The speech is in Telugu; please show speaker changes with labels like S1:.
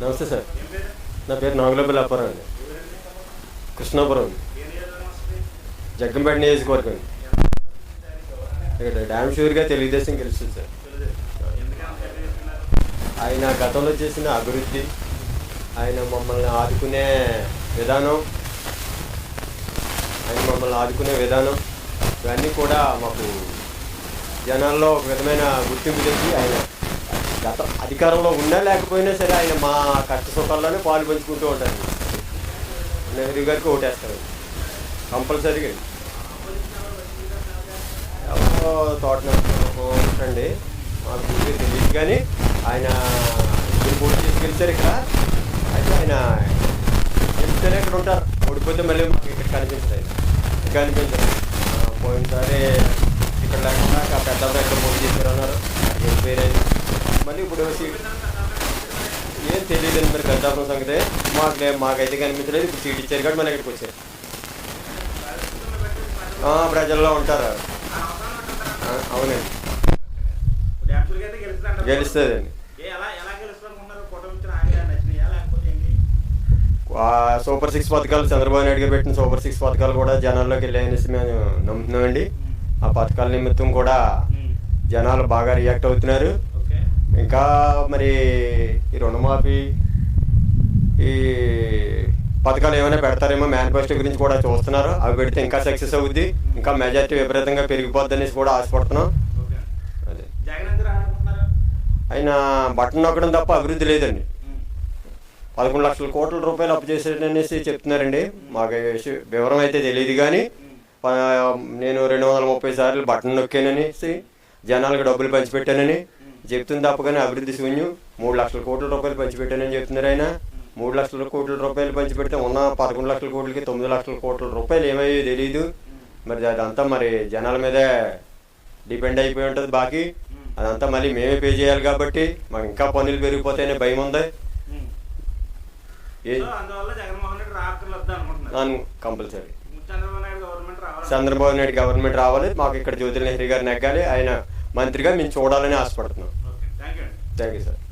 S1: నమస్తే సార్. నా పేరు నాగులపల్లి అప్పారావు అండి. కృష్ణాపురం జగ్గంపేట నియోజకవర్గం అండి. ఇక్కడ డ్యామ్ షూర్గా తెలుగుదేశం గెలుస్తుంది సార్. ఆయన గతంలో చేసిన అభివృద్ధి ఆయన మమ్మల్ని ఆదుకునే విధానం ఆయన మమ్మల్ని ఆదుకునే విధానం ఇవన్నీ కూడా మాకు జనాల్లో ఒక విధమైన గుర్తింపు తెచ్చి ఆయన గత అధికారంలో ఉన్నా లేకపోయినా సరే ఆయన మా కష్ట సుఖాల్లోనే పాలు పంచుకుంటూ ఉంటారు. నెహ్రూ గారికి ఓటేస్తారు. కంపల్సరీగా. ఎవరో తోట అండి మాకు తెలియదు కానీ ఆయన పోటీ చేసి గెలిచారు ఇక్కడ. అయితే ఆయన గెలిస్తేనే ఇక్కడ ఉంటారు. ఓడిపోతే మళ్ళీ మాకు ఇక్కడ కనిపించదు ఆయన ఇక్కడ కనిపించదు పోయినసారి ఇక్కడ లేకుండా పెద్ద ఎక్కడ పోటీ చేశారు అన్నారు గెలిపోయారు మళ్ళీ ఇప్పుడు ఏం తెలియదు మరి పెద్దాపురం సంగతే. మాకు లే- మాకైతే కనిపించలేదు. ఇప్పుడు సీట్ ఇచ్చారు కాబట్టి మన ఇక్కడికి వచ్చారు. ప్రజల్లో ఉంటారు. అవునండి. గెలుస్తుందండి సూపర్ సిక్స్ పథకాలు చంద్రబాబు నాయుడు గారు పెట్టిన సూపర్ సిక్స్ పథకాలు కూడా జనాల్లోకి వెళ్ళాయనేసి మేము నమ్ముతున్నామండి. ఆ పథకాల నిమిత్తం కూడా జనాలు బాగా రియాక్ట్ అవుతున్నారు. ఇంకా మరి ఈ రుణమాఫీ ఈ పథకాలు ఏమైనా పెడతారేమో మేనిఫెస్టో గురించి కూడా చూస్తున్నారు. అవి పెడితే ఇంకా సక్సెస్ అవుద్ది. ఇంకా మెజార్టీ విపరీతంగా పెరిగిపోద్ది అనేసి కూడా ఆశపడుతున్నాం. ఆయన బటన్ నొక్కడం తప్ప అభివృద్ధి లేదండి. పదకొండు లక్షల కోట్ల రూపాయలు అప్పు చేశాడనేసి చెప్తున్నారండి. మాకు వివరం అయితే తెలియదు కానీ నేను రెండు వందల ముప్పై సార్లు బటన్ నొక్కాననేసి జనాలకు డబ్బులు పంచిపెట్టానని చెప్తుంది తప్ప కానీ అభివృద్ధి శూన్యం? మూడు లక్షల కోట్ల రూపాయలు పంచిపెట్టానని చెప్తున్నారు ఆయన. మూడు లక్షల కోట్ల రూపాయలు పంచిపెడితే ఉన్న పదకొండు లక్షల కోట్లకి తొమ్మిది లక్షల కోట్ల రూపాయలు ఏమయ్యో తెలియదు మరి అదంతా మరి జనాల మీదే డిపెండ్ అయిపోయి ఉంటుంది బాకీ. అదంతా మళ్ళీ మేమే పే చేయాలి కాబట్టి మాకు ఇంకా పనులు పెరిగిపోతాయనే భయం ఉంది. కంపల్సరీ.
S2: చంద్రబాబు నాయుడు గవర్నమెంట్ రావాలి.
S1: చంద్రబాబు నాయుడు గవర్నమెంట్ రావాలి. మాకు ఇక్కడ జ్యోతి నెహ్రీ గారు నెగ్గాలి. ఆయన మంత్రిగా మేము చూడాలని ఆశపడుతున్నాం. Take it.